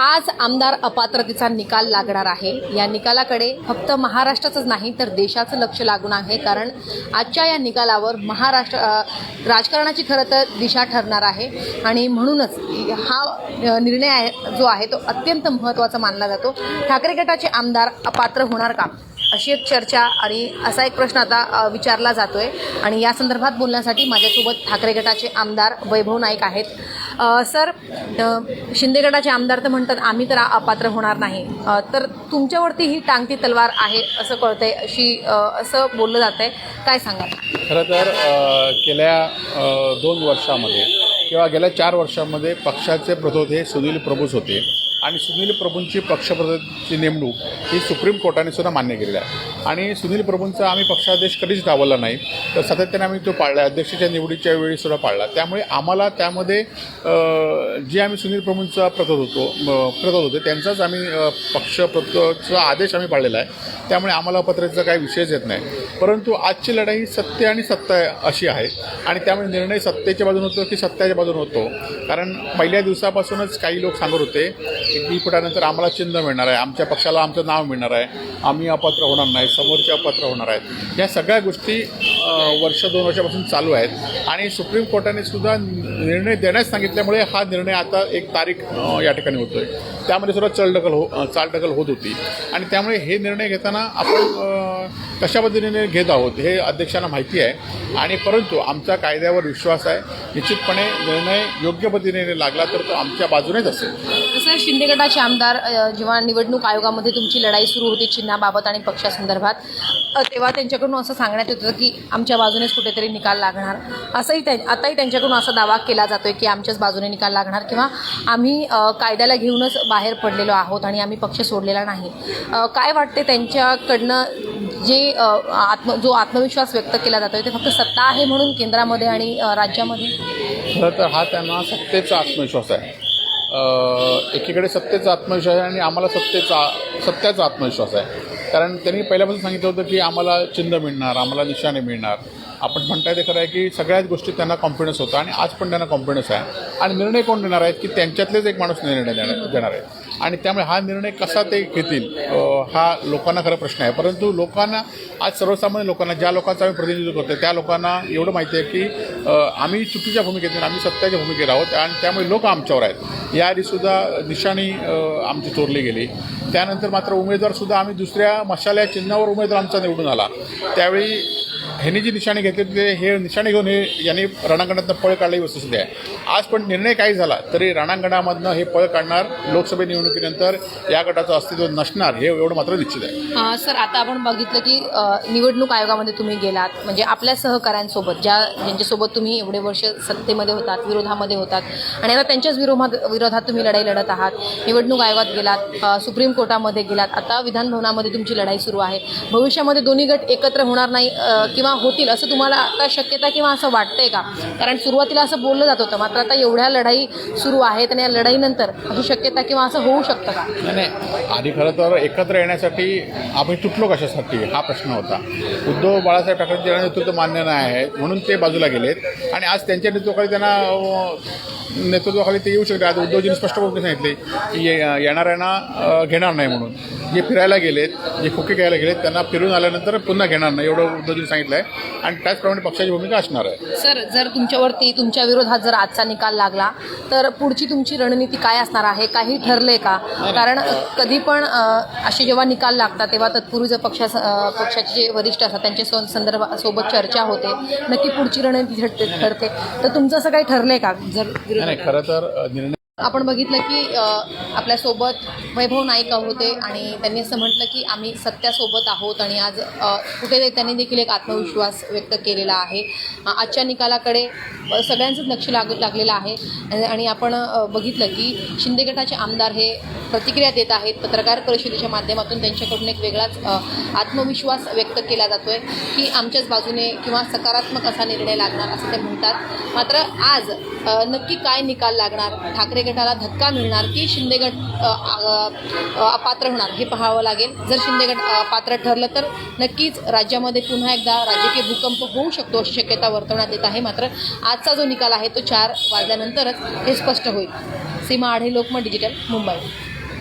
आज आमदार अपात्रतेचा निकाल लागणार आहे. या निकालाकडे फक्त महाराष्ट्राचंच नाही तर देशाचं लक्ष लागून आहे कारण आजच्या या निकालावर महाराष्ट्र राजकारणाची खरं तर दिशा ठरणार आहे. आणि म्हणूनच हा निर्णय जो आहे तो अत्यंत महत्त्वाचा मानला जातो. ठाकरे गटाचे आमदार अपात्र होणार का? अशी एक चर्चा आणि असा एक प्रश्न आता विचारला विचारला जातोय. आणि या संदर्भात बोलण्यासाठी माझ्यासोबत ठाकरे गटाचे आमदार वैभव नाईक आहेत. सर शिंदे गटाचे आमदार तर म्हणतात आम्ही तर अपात्र होणार नाही. तर तुमच्यावरती ही टांगती तलवार आहे असं कळतंय अशी असं बोललं जात आहे काय सांगाल? खरं तर गेल्या दोन वर्षामध्ये किंवा गेल्या चार वर्षामध्ये पक्षाचे प्रतोद हे सुनील प्रभूच होते. आणि सुनील प्रभूंची पक्षप्रधानची नेमणूक ही सुप्रीम कोर्टाने सुद्धा मान्य केलेली आहे. आणि सुनील प्रभूंचा आम्ही पक्षादेश कधीच डावलला नाही तर सातत्याने आम्ही तो पाळला अध्यक्षाच्या निवडीच्या वेळी सुद्धा पाळला. त्यामुळे आम्हाला त्यामध्ये जे आम्ही सुनील प्रभूंचा प्रतोद होतो म, प्रतोद होते त्यांचाच आम्ही अ, आदेश आम्ही पाळलेला आहे. त्यामुळे आम्हाला पत्राचा काही विषयच येत नाही. परंतु आजची लढाई सत्य आणि सत्य अशी आहे. आणि त्यामुळे निर्णय सत्तेच्या बाजून होतो की सत्याच्या बाजून होतो? कारण पहिल्या दिवसापासूनच काही लोक सांगत होते एक फुटानंतर आम्हाला चिन्ह मिळणार आहे. आमच्या पक्षाला आमचं नाव मिळणार आहे. आम्ही अपात्र होणार नाही. समोरचे अपात्र होणार आहेत. या सगळ्या गोष्टी वर्ष दोन वर्षापासून चालू आहेत. आणि सुप्रीम कोर्टाने सुद्धा निर्णय देण्यास सांगितल्यामुळे हा निर्णय आता एक तारीख या ठिकाणी होतो आहे त्यामध्ये सुद्धा चलढकल हो चालढकल होत होती. आणि त्यामुळे हे निर्णय घेताना आपण कशा पद्धतीने घेत आहोत हे अध्यक्षांना माहिती आहे. आणि परंतु आमचा कायद्यावर विश्वास आहे. निश्चितपणे निर्णय योग्य पद्धतीने लागला तर तो आमच्या बाजूनेच असेल. सर शिंदे गटाचे आमदार जेव्हा निवडणूक आयोगामध्ये तुमची लढाई सुरू होती चिन्हाबाबत आणि पक्षासंदर्भात तेव्हा त्यांच्याकडून असं सांगण्यात येत होतं की आमच्या बाजूनेच कुठेतरी निकाल लागणार. असंही त्या आताही त्यांच्याकडून असा दावा केला जातोय की आमच्याच बाजूने निकाल लागणार किंवा आम्ही कायद्याला घेऊनच बाहेर पडलेलो आहोत आणि आम्ही पक्ष सोडलेला नाही. काय वाटते त्यांच्याकडनं जे आत्म जो आत्मविश्वास व्यक्त केला जातो ते फक्त सत्ता आहे म्हणून केंद्रामध्ये आणि राज्यामध्ये? खरं तर हा त्यांना सत्तेचा आत्मविश्वास आहे. एकीकडे सत्तेचा आत्मविश्वास आहे आणि आम्हाला सत्तेचा सत्याचा आत्मविश्वास आहे. कारण त्यांनी पहिल्यापासून सांगितलं होतं की आम्हाला चिन्ह मिळणार आम्हाला निशाणे मिळणार. आपण म्हणताय ते खरं आहे की सगळ्याच गोष्टीत त्यांना कॉन्फिडन्स होता आणि आज पण त्यांना कॉन्फिडन्स आहे. आणि निर्णय कोण देणार आहेत की त्यांच्यातलेच एक माणूस निर्णय देणार देणार आहे. आणि त्यामुळे हा निर्णय कसा ते घेतील हा लोकांना खरा प्रश्न आहे. परंतु लोकांना आज सर्वसामान्य लोकांना ज्या लोकांचं आम्ही प्रतिनिधित्व करतो त्या लोकांना एवढं माहिती आहे की आम्ही चुकीच्या भूमिकेत आम्ही सत्याच्या भूमिकेत आहोत. आणि त्यामुळे लोक आमच्यावर आहेत. याआधीसुद्धा निशाणी आमची चोरली गेली. त्यानंतर मात्र उमेदवारसुद्धा आम्ही दुसऱ्या मशाल्या चिन्हावर उमेदवार आमचा निवडून आला. त्यावेळी ह्यांनी जी निशाणी घेतली हे निशाणी घेऊन हे यांनी रणांगणातनं पळ काढली वस्तुस्थिती आहे. आज पण निर्णय काही झाला तरी रणांगणामधनं हे पळ काढणार लोकसभा निवडणुकीनंतर या गटाचं अस्तित्व नसणार हे एवढं मात्र निश्चित आहे. सर आता आपण बघितलं की निवडणूक आयोगामध्ये तुम्ही गेलात म्हणजे आपल्या सहकाऱ्यांसोबत ज्या ज्यांच्यासोबत तुम्ही एवढे वर्ष सत्तेमध्ये होतात विरोधामध्ये होतात आणि आता त्यांच्याच विरोधात विरोधात तुम्ही लढाई लढत आहात निवडणूक आयोगात गेलात सुप्रीम कोर्टामध्ये गेलात आता विधानभवनामध्ये तुमची लढाई सुरू आहे. भविष्यामध्ये दोन्ही गट एकत्र होणार नाही किंवा किंवा होतील असं तुम्हाला आता शक्यता किंवा असं वाटतंय का? कारण सुरुवातीला असं बोललं जात होतं मात्र आता एवढ्या लढाई सुरू आहेत आणि या लढाईनंतर अशी शक्यता किंवा असं होऊ शकतं का? नाही नाही. आधी खरं तर एकत्र येण्यासाठी आम्ही तुटलो कशासाठी? हा प्रश्न होता. उद्धव बाळासाहेब ठाकरेंचे नेतृत्व मान्य नाही आहे म्हणून ते बाजूला गेलेत. आणि आज त्यांच्या नेतृत्वाखाली त्यांना नेतृत्वाखाली ते येऊ शकते आज उद्धवजींनी स्पष्ट करून सांगितले की ये- येणाऱ्यांना घेणार नाही म्हणून. जे फिरायला गेलेत जे खोके घ्यायला गेलेत त्यांना फिरून आल्यानंतर पुन्हा घेणार नाही एवढं उद्धवजींनी सांगितलं आहे आणि त्याचप्रमाणे पक्षाची भूमिका असणार आहे. सर जर तुमच्यावरती तुमच्या विरोधात जर आजचा निकाल लागला तर पुढची तुमची रणनीती काय असणार आहे? काही ठरले का? कारण कधी पण असे जेव्हा निकाल लागतात तेव्हा तत्पूर्वी जर पक्षा पक्षाचे जे वरिष्ठ असतात त्यांच्या सं- संदर्भात सोबत चर्चा होते. नक्की पुढची रणनीती ठरते ठरते. तर तुमचं असं काही ठरलंय का? जर नाही खरं तर निर्णय आपण बघितलं की आपल्यासोबत वैभव नाईक होते आणि त्यांनी असं म्हटलं की आम्ही सत्यासोबत आहोत आणि आज कुठे त्यांनी देखील एक आत्मविश्वास व्यक्त केलेला आहे. आजच्या निकालाकडे सगळ्यांचंच लक्ष लाग लागलेलं आहे. आणि- आणि आपण बघितलं की शिंदे गटाचे आमदार हे प्रतिक्रिया देत आहेत. पत्रकार परिषदेच्या माध्यमातून त्यांच्याकडून एक वेगळाच आत्मविश्वास व्यक्त केला जातोय की आमच्याच बाजूने किंवा सकारात्मक असा निर्णय लागणार असं ते म्हणतात. मात्र आज नक्की काय निकाल लागणार? ठाकरे गटाला धक्का मिळणार की शिंदे गट अपात्र होणार हे पाहावं लागेल. जर शिंदे गट ठरलं तर नक्कीच राज्यामध्ये पुन्हा एकदा राजकीय भूकंप होऊ शकतो अशी शक्यता वर्तवण्यात येत आहे. मात्र आजचा जो निकाल आहे तो चार वाजल्यानंतरच हे स्पष्ट होईल. सीमा आढे लोकमत डिजिटल मुंबई.